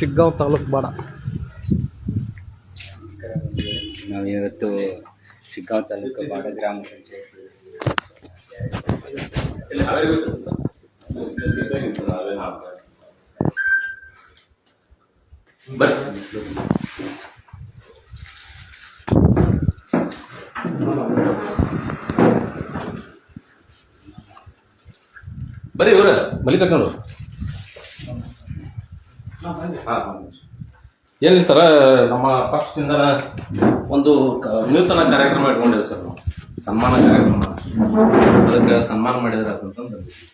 ಶಿಗ್ಗಾಂವ್ ತಾಲೂಕು ಬಾಡ. ನಾವು ಇವತ್ತು ಶಿಗ್ಗಾಂವ್ ತಾಲೂಕು ಬಾಡ ಗ್ರಾಮ ಪಂಚಾಯತ್. ಬರ್ರಿ ಇವ್ರ ಮಲ್ಲಿಕಾರ್ಜುನ ಏನಿಲ್ಲ ಸರ ನಮ್ಮ ಪಕ್ಷದಿಂದ ಒಂದು ನೂತನ ವಿನೂತನ ಕಾರ್ಯಕ್ರಮ ಇಟ್ಕೊಂಡಿದೆ ಸರ್ ನಾವು. ಸನ್ಮಾನ ಕಾರ್ಯಕ್ರಮ. ಅದಕ್ಕೆ ಸನ್ಮಾನ ಮಾಡಿದ್ರೆ ಅಂತಂದು ಬಂದಿದ್ವಿ.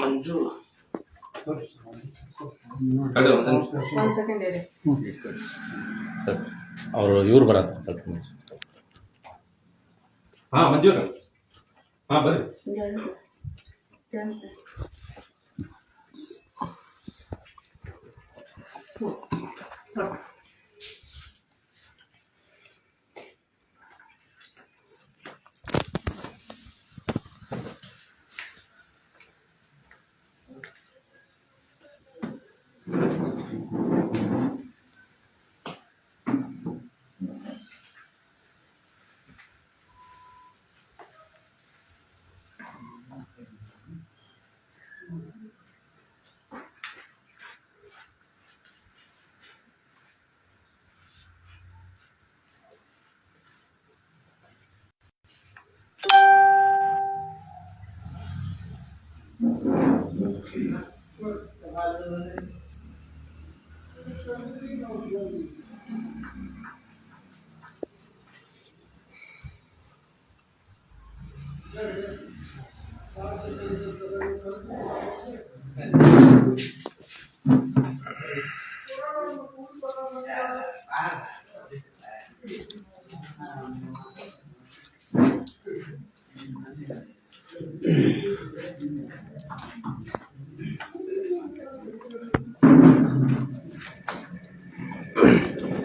ಮಂಜು ಅವರು ಇವ್ರು ಬರತ್ತ. ಹಾಂ ಮಂಜು ಹಾ ಬರ್ರಿ. ಹೇಳು ಸರ್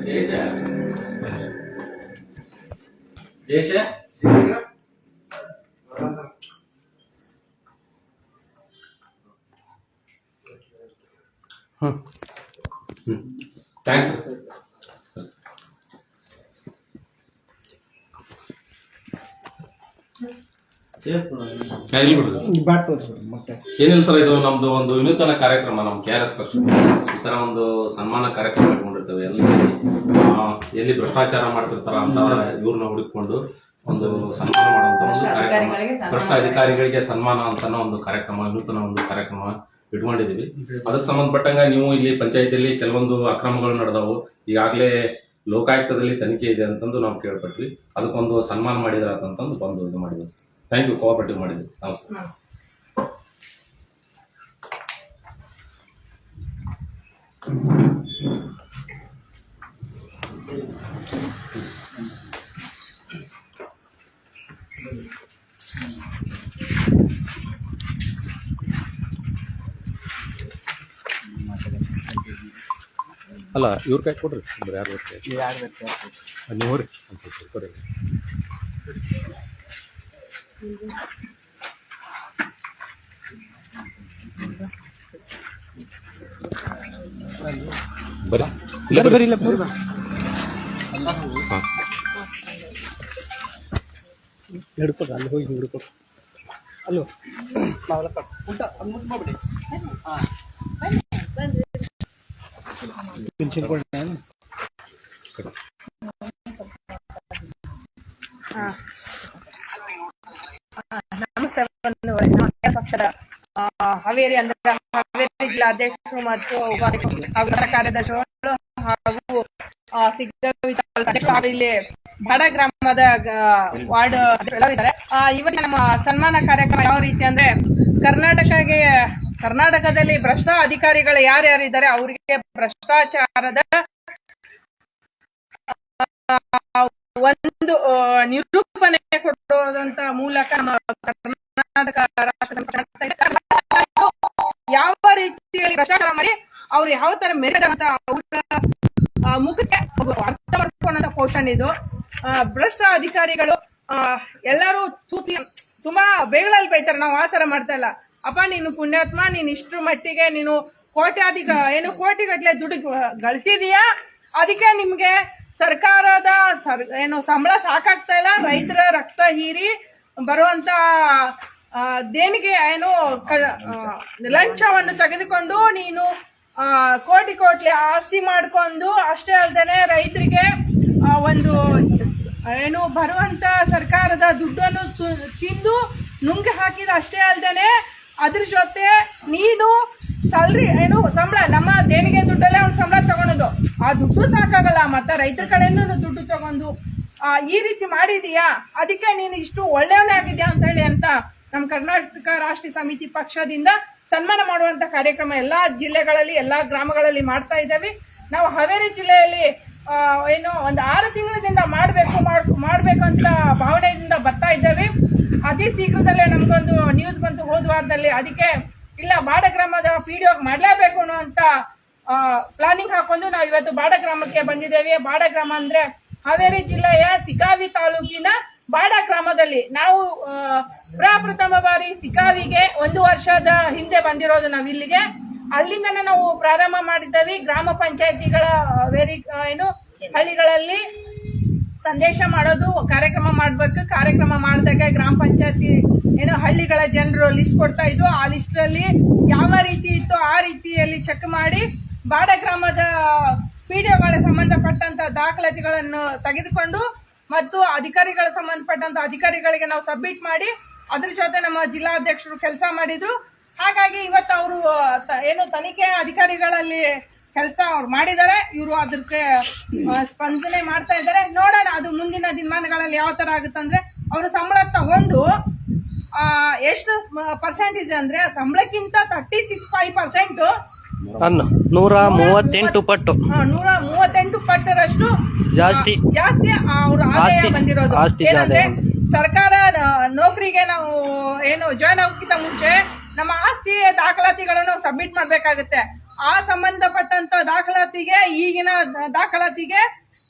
ಹೇಳು ಸರ್ ಜಯೇಶ ಹ್ಮ್ ಥ್ಯಾಂಕ್ಸ್ ಇಲ್ಲಿ ಬಿಡ್ರಿ ಬ್ಯಾಟ್ ತೋರಿಸ್ರಿ ಮತ್ತೆ. ಏನಿಲ್ಲ ಸರ್ ಇದು ನಮ್ದು ಒಂದು ವಿನೂತನ ಕಾರ್ಯಕ್ರಮ ನಮ್ಮ ಕೆ ಆರ್ ಎಸ್ ಪಕ್ಷ. ಈ ತರ ಒಂದು ಸನ್ಮಾನ ಕಾರ್ಯಕ್ರಮ ಇಟ್ಕೊಂಡಿರ್ತೇವೆ. ಎಲ್ಲಿ ಆ, ಎಲ್ಲಿ ಭ್ರಷ್ಟಾಚಾರ ಮಾಡ್ತಿರ್ತಾರ ಅಂತ ಇವ್ರನ್ನ ಹುಡುಕೊಂಡು ಒಂದು ಸನ್ಮಾನ ಮಾಡುವಂತ ಒಂದು ಕಾರ್ಯಕ್ರಮ. ಅಧಿಕಾರಿಗಳಿಗೆ ಸನ್ಮಾನ. ಭ್ರಷ್ಟ ಅಧಿಕಾರಿಗಳಿಗೆ ಸನ್ಮಾನ ಅಂತ ಒಂದು ಕಾರ್ಯಕ್ರಮ ವಿನೂತನ ಒಂದು ಕಾರ್ಯಕ್ರಮ. ಇಟ್ಕೊಂಡಿದೀವಿ. ಅದಕ್ಕೆ ಸಂಬಂಧಪಟ್ಟಂಗ ನೀವು ಇಲ್ಲಿ ಪಂಚಾಯತಿಯಲ್ಲಿ ಕೆಲವೊಂದು ಅಕ್ರಮಗಳು ನಡೆದವು. ಈಗಾಗಲೇ ಲೋಕಾಯುಕ್ತದಲ್ಲಿ ತನಿಖೆ ಇದೆ ಅಂತಂದು ನಾವು ಕೇಳ್ಪಟ್ವಿ. ಅದಕ್ಕೊಂದು ಸನ್ಮಾನ ಮಾಡಿದ್ರ ಅಂತಂದು ಬಂದು ಇದು ಮಾಡಿದ್ವಿ. ಥ್ಯಾಂಕ್ ಯು ಕೋಆಪರೇಟಿವ್ ಮಾಡಿದ್ವಿ. ನಮಸ್ಕಾರ. ನಮಸ್ತೆ ಅಲ್ಲ ಇವ್ರ ಕೈ ಕೊಡ್ರಿ ಇಬ್ರು ಯಾರು ಕೈ ಯಾರು ಬೇಕು ನೀವು ರೀ ಒಂದು ಸ್ವಲ್ಪ ಕೊಡ್ರಿ ಬರ್ರಿ ಇಲ್ಲ ಬರ್ರಿ ಇಲ್ಲ ಬರ್ರಿ ಹಾಂ ಹಿಡ್ಕೊಡ ಅಲ್ಲಿ ಹೋಗಿ ಹಿಡ್ಕೊಡ ಅಲ್ಲೋ ನಾವೆಲ್ಲ ಕಟ್ ಊಟ ಅದು ಮುಟ್ಟು ಮಾಡ್ಬಿಡಿ ಹಾಂ ಹಾ ಪಕ್ಷದ ಹಾವೇರಿ ಅಂದ್ರೆ ಹಾವೇರಿ ಜಿಲ್ಲಾ ಅಧ್ಯಕ್ಷರು ಮತ್ತು ಉಪಾಧ್ಯಕ್ಷರು ಹಾಗೂ ಕಾರ್ಯದರ್ಶಿಗಳು ಹಾಗೂ ಇಲ್ಲಿ ಬಡ ಗ್ರಾಮದ ವಾರ್ಡ್ ಎಲ್ಲರೂ ಇದ್ದಾರೆ ಇವತ್ತಿನ ನಮ್ಮ ಸನ್ಮಾನ ಕಾರ್ಯಕ್ರಮ ಯಾವ ರೀತಿ ಅಂದ್ರೆ ಕರ್ನಾಟಕಗೆ ಕರ್ನಾಟಕದಲ್ಲಿ ಭ್ರಷ್ಟ ಅಧಿಕಾರಿಗಳು ಯಾರ್ಯಾರಿದ್ದಾರೆ ಅವರಿಗೆ ಭ್ರಷ್ಟಾಚಾರದ ಒಂದು ನಿರೂಪಣೆ ಕೊಡುವಂತ ಮೂಲಕ ಕರ್ನಾಟಕ ಯಾವ ರೀತಿಯಲ್ಲಿ ಭ್ರಷ್ಟಾಚಾರ ಮಾಡಿ ಅವ್ರು ಯಾವ ತರ ಮೆರೆದಂತ ಮುಖಕ್ಕೆ ಅರ್ಥ ಮಾಡ್ಕೊಂಡಂತ ಪೋಷನ್ ಇದು. ಭ್ರಷ್ಟ ಅಧಿಕಾರಿಗಳು ಎಲ್ಲರೂ ತೂತಿ ತುಂಬಾ ಬೇಗಳಲ್ಲಿ ಬೈತಾರೆ. ನಾವು ಆ ತರ ಮಾಡ್ತಾ ಇಲ್ಲ. ಅಪ್ಪ, ನೀನು ಪುಣ್ಯಾತ್ಮ, ನೀನು ಇಷ್ಟ್ರ ಮಟ್ಟಿಗೆ ನೀನು ಕೋಟ್ಯಾಧಿಕ ಏನು ಕೋಟಿಗಟ್ಟಲೆ ದುಡ್ಡು ಗಳಿಸಿದೀಯಾ? ಅದಕ್ಕೆ ನಿಮಗೆ ಸರ್ಕಾರದ ಸರ್, ಏನು ಸಂಬಳ ಸಾಕಾಗ್ತಾ ಇಲ್ಲ, ರೈತರ ರಕ್ತ ಹೀರಿ ಬರುವಂತ ದೇಣಿಗೆ, ಏನು ಲಂಚವನ್ನು ತೆಗೆದುಕೊಂಡು ನೀನು ಕೋಟಿ ಕೋಟಿ ಆಸ್ತಿ ಮಾಡ್ಕೊಂಡು ಅಷ್ಟೇ ಅಲ್ಲದೆ ರೈತರಿಗೆ ಒಂದು ಏನು ಬರುವಂತ ಸರ್ಕಾರದ ದುಡ್ಡನ್ನು ತಿಂದು ನುಂಗಿ ಹಾಕಿದ ಅಷ್ಟೇ ಅಲ್ಲದೆ ಅದ್ರ ಜೊತೆ ನೀನು ಸಲ್ರಿ ಏನು ಸಂಬಳ, ನಮ್ಮ ದೇಣಿಗೆ ದುಡ್ಡಲ್ಲೇ ಒಂದು ಸಂಬಳ ತಗೊಳೋದು ಆ ದುಡ್ಡು ಸಾಕಾಗಲ್ಲ, ಮತ್ತೆ ರೈತರ ಕಡೆಯಿಂದ ದುಡ್ಡು ತಗೊಂಡು ಈ ರೀತಿ ಮಾಡಿದೀಯಾ? ಅದಕ್ಕೆ ನೀನು ಇಷ್ಟು ಒಳ್ಳೆಯವನೇ ಆಗಿದ್ಯಾ ಅಂತ ಹೇಳಿ ಅಂತ ನಮ್ಮ ಕರ್ನಾಟಕ ರಾಷ್ಟ್ರೀಯ ಸಮಿತಿ ಪಕ್ಷದಿಂದ ಸನ್ಮಾನ ಮಾಡುವಂತ ಕಾರ್ಯಕ್ರಮ ಎಲ್ಲಾ ಜಿಲ್ಲೆಗಳಲ್ಲಿ, ಎಲ್ಲಾ ಗ್ರಾಮಗಳಲ್ಲಿ ಮಾಡ್ತಾ ಇದ್ದೇವೆ. ನಾವು ಹಾವೇರಿ ಜಿಲ್ಲೆಯಲ್ಲಿ ಏನು ಒಂದು ಆರು ತಿಂಗಳಿಂದ ಮಾಡಬೇಕು ಮಾಡಬೇಕಂತ ಭಾವನೆ ಅತಿ ಶೀಘ್ರದಲ್ಲೇ ನಮಗೊಂದು ನ್ಯೂಸ್ ಬಂತು, ಹೋದ ವಾರದಲ್ಲಿ. ಅದಕ್ಕೆ, ಇಲ್ಲ, ಬಾಡ ಗ್ರಾಮದ ವಿಡಿಯೋ ಮಾಡಲೇಬೇಕು ಅಂತ ಪ್ಲಾನಿಂಗ್ ಹಾಕೊಂಡು ನಾವು ಇವತ್ತು ಬಾಡ ಗ್ರಾಮಕ್ಕೆ ಬಂದಿದ್ದೇವೆ. ಬಾಡ ಗ್ರಾಮ ಅಂದ್ರೆ ಹಾವೇರಿ ಜಿಲ್ಲೆಯ ಸಿಕಾವಿ ತಾಲೂಕಿನ ಬಾಡ ಗ್ರಾಮದಲ್ಲಿ. ನಾವು ಪ್ರಪ್ರಥಮ ಬಾರಿ ಸಿಕಾವಿಗೆ ಒಂದು ವರ್ಷದ ಹಿಂದೆ ಬಂದಿರೋದು ನಾವು ಇಲ್ಲಿಗೆ ಅಲ್ಲಿಂದನೇ ನಾವು ಪ್ರಾರಂಭ ಮಾಡಿದ್ದೇವೆ. ಗ್ರಾಮ ಪಂಚಾಯತಿಗಳ ವೇರಿ ಏನು, ಹಳ್ಳಿಗಳಲ್ಲಿ ಸಂದೇಶ ಮಾಡೋದು, ಕಾರ್ಯಕ್ರಮ ಮಾಡ್ಬೇಕು. ಕಾರ್ಯಕ್ರಮ ಮಾಡಿದಾಗ ಗ್ರಾಮ ಪಂಚಾಯತಿ ಏನೋ ಹಳ್ಳಿಗಳ ಜನರು ಲಿಸ್ಟ್ ಕೊಡ್ತಾ ಇದ್ರು. ಆ ಲಿಸ್ಟ್ ಅಲ್ಲಿ ಯಾವ ರೀತಿ ಇತ್ತು ಆ ರೀತಿಯಲ್ಲಿ ಚೆಕ್ ಮಾಡಿ ಬಾಡ ಗ್ರಾಮದ ಪಿಡಿಒಗಳ ಸಂಬಂಧಪಟ್ಟಂತ ದಾಖಲಾತಿಗಳನ್ನು ತೆಗೆದುಕೊಂಡು ಮತ್ತು ಅಧಿಕಾರಿಗಳ ಸಂಬಂಧಪಟ್ಟಂತ ಅಧಿಕಾರಿಗಳಿಗೆ ನಾವು ಸಬ್ಮಿಟ್ ಮಾಡಿ ಅದ್ರ ಜೊತೆ ನಮ್ಮ ಜಿಲ್ಲಾಧ್ಯಕ್ಷರು ಕೆಲಸ ಮಾಡಿದ್ರು. ಹಾಗಾಗಿ ಇವತ್ತು ಅವರು ಏನು ತನಿಖೆ ಅಧಿಕಾರಿಗಳಲ್ಲಿ ಕೆಲಸ ಅವ್ರು ಮಾಡಿದ್ದಾರೆ ಇವರು ಅದಕ್ಕೆ ಸ್ಪಂದನೆ ಮಾಡ್ತಾ ಇದ್ದಾರೆ ನೋಡೋಣ ಅದು ಮುಂದಿನ ದಿನಮಾನಗಳಲ್ಲಿ ಯಾವ ತರ ಆಗುತ್ತಂದ್ರೆ ಅವರು ಸಂಬಳ ತಗೊಂಡು ಆ, ಎಷ್ಟು ಪರ್ಸೆಂಟೇಜ್ ಅಂದ್ರೆ ಸಂಬಳಕ್ಕಿಂತ ತರ್ಟಿ ಸಿಕ್ಸ್ ಫೈವ್ ಪರ್ಸೆಂಟು ನೂರ ಮೂವತ್ತೆಂಟು ಪಟ್ಟು. ನೂರ ಮೂವತ್ತೆಂಟು ಪಟ್ಟರಷ್ಟು ಜಾಸ್ತಿ. ಜಾಸ್ತಿ ಅವ್ರ ಆದಾಯ ಆಸ್ತಿ- ಬಂದಿರೋದು. ಏನಂದ್ರೆ ಸರ್ಕಾರ ನೌಕರಿಗೆ ನಾವು ಏನು ಜಾಯ್ನ್ ಆಗೋಕ್ಕಿಂತ ಮುಂಚೆ ನಮ್ಮ ಆಸ್ತಿ ದಾಖಲಾತಿಗಳನ್ನು ಸಬ್ಮಿಟ್ ಮಾಡ್ಬೇಕಾಗುತ್ತೆ. ಆ ಸಂಬಂಧಪಟ್ಟಂತ ದಾಖಲಾತಿಗೆ, ಈಗಿನ ದಾಖಲಾತಿಗೆ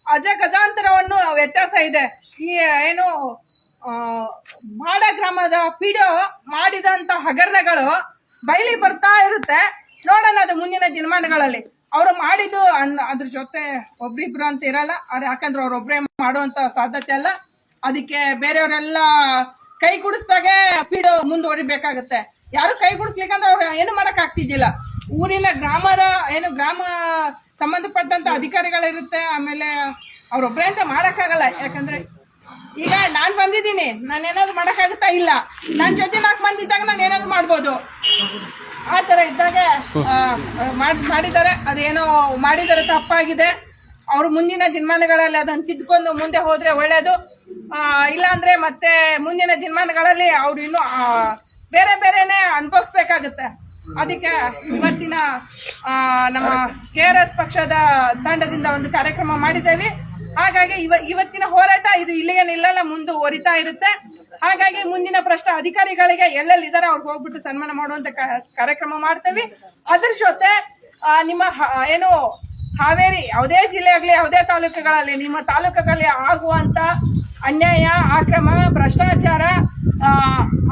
ಅಜ ಗಜಾಂತರವನ್ನು ವ್ಯತ್ಯಾಸ ಇದೆ. ಈ, ಏನು ಮಾಡ ಗ್ರಾಮದ ಪಿಡಿಒ ಮಾಡಿದಂತ ಹಗರಣಗಳು ಬಯಲಿ ಬರ್ತಾ ಇರುತ್ತೆ. ನೋಡೋಣ ಅದು ಮುಂದಿನ ದಿನಮಾನಗಳಲ್ಲಿ. ಅವರು ಮಾಡಿದ್ದು ಅನ್ ಅದ್ರ ಜೊತೆ ಒಬ್ರಿಬ್ರು ಅಂತ ಇರಲ್ಲ. ಅವ್ರು ಯಾಕಂದ್ರೆ ಅವ್ರೊಬ್ರೇ ಮಾಡುವಂತ ಸಾಧ್ಯತೆ ಅಲ್ಲ. ಅದಕ್ಕೆ ಬೇರೆಯವರೆಲ್ಲ ಕೈ ಗುಡಿಸ್ದಾಗೆ ಪಿಡಿಒ ಮುಂದುವರಿಬೇಕಾಗುತ್ತೆ. ಯಾರು ಕೈ ಗುಡಿಸ್ಲಿಕ್ಕಂದ್ರೆ ಅವ್ರು ಏನು ಮಾಡಕ್ ಆಗ್ತಿದ್ದಿಲ್ಲ ಊರಿನ ಗ್ರಾಮದ ಏನು ಗ್ರಾಮ ಸಂಬಂಧಪಟ್ಟಂತ ಅಧಿಕಾರಿಗಳಿರುತ್ತೆ, ಆಮೇಲೆ ಅವ್ರೊಬ್ಬರೇ ಅಂತ ಮಾಡೋಕ್ಕಾಗಲ್ಲ. ಯಾಕಂದ್ರೆ ಈಗ ನಾನು ಬಂದಿದ್ದೀನಿ, ನಾನು ಏನಾದ್ರು ಮಾಡೋಕ್ಕಾಗುತ್ತಾ? ಇಲ್ಲ. ನನ್ನ ಜೊತೆ ನಾಲ್ಕು ಮಂದಿ ಇದ್ದಾಗ ನಾನು ಏನಾದ್ರು ಮಾಡ್ಬೋದು. ಆ ಥರ ಇದ್ದಾಗ ಮಾಡಿದ್ದಾರೆ. ಅದೇನೋ ಮಾಡಿದ್ದಾರೆ ತಪ್ಪಾಗಿದೆ. ಅವರು ಮುಂದಿನ ದಿನಮಾನಗಳಲ್ಲಿ ಅದನ್ನು ತಿದ್ಕೊಂಡು ಮುಂದೆ ಹೋದರೆ ಒಳ್ಳೇದು. ಇಲ್ಲಾಂದರೆ ಮತ್ತೆ ಮುಂದಿನ ದಿನಮಾನಗಳಲ್ಲಿ ಅವ್ರು ಇನ್ನೂ ಅನುಭವಿಸ್ಬೇಕಾಗುತ್ತೆ ಅದಕ್ಕೆ ಇವತ್ತಿನ ನಮ್ಮ ಕೆ ಆರ್ ಎಸ್ ಪಕ್ಷದ ತಂಡದಿಂದ ಒಂದು ಕಾರ್ಯಕ್ರಮ ಮಾಡಿದ್ದೇವೆ. ಹಾಗಾಗಿ ಇವ, ಇವತ್ತಿನ ಹೋರಾಟ ಇದು ಇಲ್ಲಿಗೆ ನಿಲ್ಲಲ್ಲ ಮುಂದುವರಿತಾ ಇರುತ್ತೆ. ಹಾಗಾಗಿ ಮುಂದಿನ ಪ್ರಶ್ನೆ ಅಧಿಕಾರಿಗಳಿಗೆ ಎಲ್ಲೆಲ್ಲಿ ಇದಾರೆ ಅವ್ರಿಗೆ ಹೋಗ್ಬಿಟ್ಟು ಸನ್ಮಾನ ಮಾಡುವಂತ ಕಾರ್ಯಕ್ರಮ ಮಾಡ್ತೇವೆ. ಅದ್ರ ಜೊತೆ ನಿಮ್ಮ ಏನು ಹಾವೇರಿ ಯಾವುದೇ ಜಿಲ್ಲೆ ಆಗಲಿ ಯಾವುದೇ ತಾಲೂಕುಗಳಲ್ಲಿ ನಿಮ್ಮ ತಾಲೂಕುಗಳಲ್ಲಿ ಆಗುವಂತ ಅನ್ಯಾಯ ಆಕ್ರಮ ಭ್ರಷ್ಟಾಚಾರ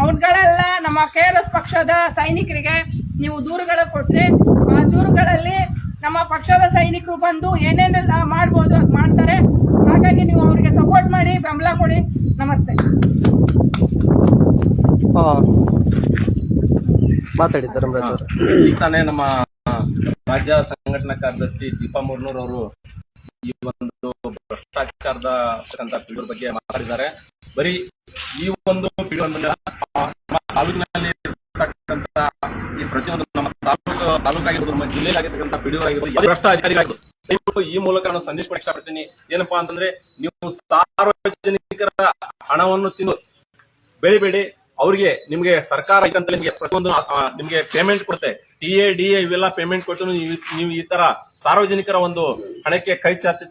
ಅವ್ರುಗಳೆಲ್ಲ ನಮ್ಮ ಕೆ ಆರ್ ಎಸ್ ಪಕ್ಷದ ಸೈನಿಕರಿಗೆ ನೀವು ದೂರುಗಳು ಕೊಟ್ಟರೆ ಆ ದೂರುಗಳಲ್ಲಿ ನಮ್ಮ ಪಕ್ಷದ ಸೈನಿಕರು ಬಂದು ಏನೇನೆಲ್ಲ ಮಾಡ್ಬೋದು ಅದು ಮಾಡ್ತಾರೆ. ಹಾಗಾಗಿ ನೀವು ಅವರಿಗೆ ಸಪೋರ್ಟ್ ಮಾಡಿ ಬೆಂಬಲ ಕೊಡಿ. ನಮಸ್ತೆ. ಮಾತಾಡಿ ಧರ್ಮರಾಜ್ ಈಗ ತಾನೇ ನಮ್ಮ ರಾಜ್ಯ ಸಂಘಟನಾ ಕಾರ್ಯದರ್ಶಿ ದೀಪಾ ಮುರ್ನೂರ್ ಅವರು ಈ ಒಂದು ಭ್ರಷ್ಟಾಚಾರದ ಪಿಡಿಒ ಬಗ್ಗೆ ಮಾತಾಡಿದ್ದಾರೆ. ಬರೀ ಈ ಒಂದು ತಾಲೂಕಿನಲ್ಲಿ ನಮ್ಮ ಪ್ರತಿಯೊಂದು ನಮ್ಮ ತಾಲೂಕು, ತಾಲೂಕಾಗಿರ್ಬೋದು, ನಮ್ಮ ಜಿಲ್ಲೆ ಆಗಿರ್ತಕ್ಕಂಥ ಪಿಡಿಒ ಆಗಿರ್ಬೋದು ಭ್ರಷ್ಟ ಅಧಿಕಾರಿಗಳು ದಯವಿಟ್ಟು ಈ ಮೂಲಕ ನಾನು ಸಂದೇಶ ಕೊಡಕ್ಕೆ ಇಷ್ಟಪಡ್ತೀನಿ. ಏನಪ್ಪಾ ಅಂತಂದ್ರೆ ನೀವು ಸಾರ್ವಜನಿಕರ ಹಣವನ್ನು ತಿಂದು ಬೆಳಿಬೇಡಿ ಅವ್ರಿಗೆ ನಿಮ್ಗೆ ಸರ್ಕಾರ ಐತಂತ ನಿಮಗೆ ಪ್ರತಿಯೊಂದು ನಿಮ್ಗೆ ಪೇಮೆಂಟ್ ಕೊಡುತ್ತೆ. ಟಿ ಎ ಡಿ ಎ ಇವೆಲ್ಲ ಪೇಮೆಂಟ್ ಕೊಟ್ಟು ನೀವು ಈ ತರ ಸಾರ್ವಜನಿಕರ ಒಂದು ಹಣಕ್ಕೆ ಕೈ ಚಾತಿ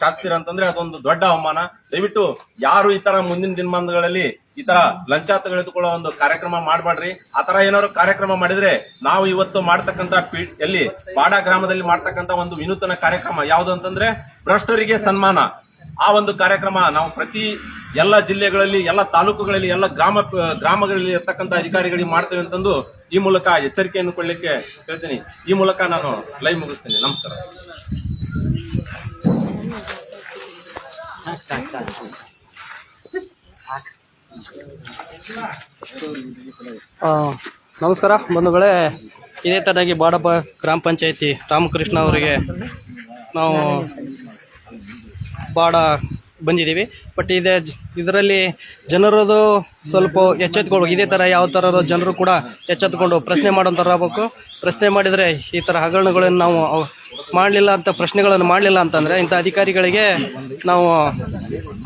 ಚಾಚ್ತೀರ ಅಂತಂದ್ರೆ ಅದೊಂದು ದೊಡ್ಡ ಅವಮಾನ. ದಯವಿಟ್ಟು ಯಾರು ಈ ತರ ಮುಂದಿನ ದಿನಮಾನಗಳಲ್ಲಿ ಈ ತರ ಲಂಚ ತೆಗೆದುಕೊಳ್ಳೋ ಒಂದು ಕಾರ್ಯಕ್ರಮ ಮಾಡಬೇಡ್ರಿ ಆ ತರ ಏನಾದ್ರು ಕಾರ್ಯಕ್ರಮ ಮಾಡಿದ್ರೆ ನಾವು ಇವತ್ತು ಮಾಡ್ತಕ್ಕಂತ ಎಲ್ಲಿ ಬಾಡ ಗ್ರಾಮದಲ್ಲಿ ಮಾಡ್ತಕ್ಕಂತ ಒಂದು ವಿನೂತನ ಕಾರ್ಯಕ್ರಮ ಯಾವುದು ಅಂತಂದ್ರೆ ಭ್ರಷ್ಟರಿಗೆ ಸನ್ಮಾನ. ಆ ಒಂದು ಕಾರ್ಯಕ್ರಮ ನಾವು ಪ್ರತಿ ಎಲ್ಲ ಜಿಲ್ಲೆಗಳಲ್ಲಿ, ಎಲ್ಲ ತಾಲೂಕುಗಳಲ್ಲಿ, ಎಲ್ಲ ಗ್ರಾಮ, ಗ್ರಾಮಗಳಲ್ಲಿ ಇರ್ತಕ್ಕಂಥ ಅಧಿಕಾರಿಗಳಿಗೆ ಮಾಡ್ತೇವೆ ಅಂತಂದು ಈ ಮೂಲಕ ಎಚ್ಚರಿಕೆಯನ್ನು ಕೊಡಲಿಕ್ಕೆ ಹೇಳ್ತೀನಿ ಈ ಮೂಲಕ ನಾನು ಲೈವ್ ಮುಗಿಸ್ತೀನಿ. ನಮಸ್ಕಾರ. ನಮಸ್ಕಾರ ಬಂಧುಗಳೇ. ಇದೇ ತರನಾಗಿ ಬಾಡಪ್ಪ ಗ್ರಾಮ ಪಂಚಾಯತಿ ರಾಮಕೃಷ್ಣ ಅವರಿಗೆ ನಾವು ಬಾಡ ಬಂದಿದ್ದೀವಿ. ಬಟ್ ಇದೇ ಇದರಲ್ಲಿ ಜನರದು ಸ್ವಲ್ಪ ಎಚ್ಚೆತ್ಕೊಂಡು ಇದೇ ಥರ ಯಾವ ಥರ ಜನರು ಕೂಡ ಎಚ್ಚೆತ್ಕೊಂಡು ಪ್ರಶ್ನೆ ಮಾಡೋಂಥರಾಗಬೇಕು ಪ್ರಶ್ನೆ ಮಾಡಿದರೆ ಈ ಥರ ಹಗರಣಗಳನ್ನು ನಾವು ಮಾಡಲಿಲ್ಲ ಅಂತ, ಪ್ರಶ್ನೆಗಳನ್ನು ಮಾಡಲಿಲ್ಲ ಅಂತಂದರೆ ಇಂಥ ಅಧಿಕಾರಿಗಳಿಗೆ ನಾವು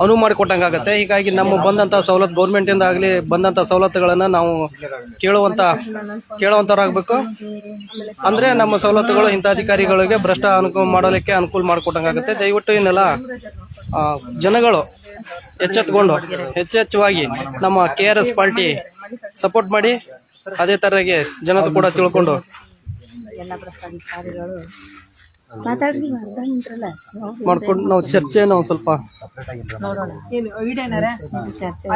ಅನುವು ಮಾಡಿಕೊಟ್ಟಂಗಾಗತ್ತೆ. ಹೀಗಾಗಿ ನಮ್ಮ ಬಂದಂಥ ಸವಲತ್ತು ಗೌರ್ಮೆಂಟಿಂದ ಆಗಲಿ, ಬಂದಂಥ ಸವಲತ್ತುಗಳನ್ನು ನಾವು ಕೇಳುವಂಥ, ಕೇಳುವಂಥವ್ರಾಗಬೇಕು. ಅಂದರೆ ನಮ್ಮ ಸವಲತ್ತುಗಳು ಇಂಥ ಅಧಿಕಾರಿಗಳಿಗೆ ಭ್ರಷ್ಟ ಅನುಕೂಲ ಮಾಡಲಿಕ್ಕೆ ಅನುಕೂಲ ಮಾಡಿಕೊಟ್ಟಂಗಾಗುತ್ತೆ. ದಯವಿಟ್ಟು ಇನ್ನೆಲ್ಲ ಜನಗಳು ಎಚ್ಚೆತ್ಕೊಂಡು ಹೆಚ್ಚೆಚ್ಚವಾಗಿ ನಮ್ಮ K R S party support ಮಾಡಿ ಅದೇ ಥರಗೆ ಜನತೆ ಕೂಡ ತಿಳ್ಕೊಂಡು. ಮಾಡ್ಕೊಂಡು ನಾವು ಚರ್ಚೆ ನಾವು ಸ್ವಲ್ಪ ಚರ್ಚೆ